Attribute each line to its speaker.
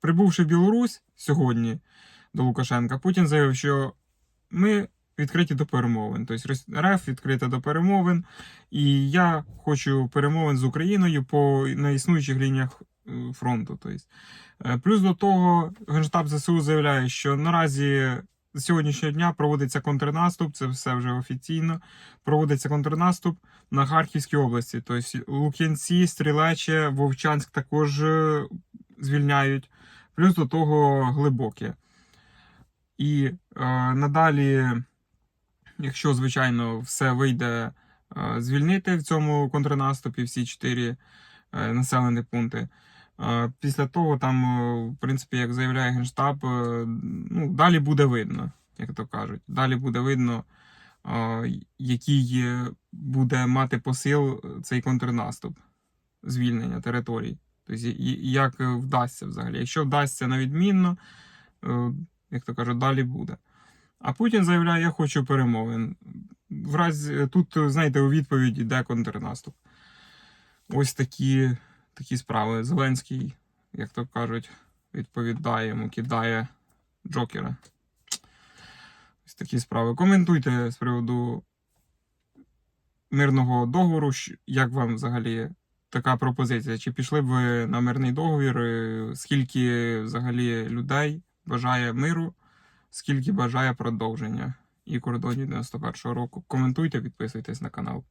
Speaker 1: прибувши в Білорусь сьогодні до Лукашенка, Путін заявив, що ми відкриті до перемовин. Тобто РФ відкрита до перемовин, і я хочу перемовин з Україною по на існуючих лініях е, фронту. Тобто. Е, Плюс до того, Генштаб ЗСУ заявляє, що наразі з сьогоднішнього дня проводиться контрнаступ, це все вже офіційно. Проводиться контрнаступ на Харківській області. Тобто Лук'янці, Стрілече, Вовчанськ також е, звільняють. Плюс до того глибоке. І е, надалі, якщо, звичайно, все вийде е, звільнити в цьому контрнаступі всі чотири е, населені пункти. Е, Після того, там, е, в принципі, як заявляє Генштаб, е, ну, далі буде видно, як то кажуть. Далі буде видно, е, який буде мати посил цей контрнаступ, звільнення територій. Тобто, як е, вдасться взагалі. Якщо вдасться на відмінно, е, як то кажуть, далі буде. А Путін заявляє, я хочу перемовин. В разі, тут, знаєте, у відповідь йде контрнаступ. Ось такі, такі справи. Зеленський, як то кажуть, відповідає йому, кидає Джокера. Ось такі справи. Коментуйте з приводу мирного договору. Як вам взагалі така пропозиція? Чи пішли б ви на мирний договір? Е, Скільки взагалі людей бажає миру, скільки бажає продовження і кордонів 91-го року? Коментуйте, підписуйтесь на канал.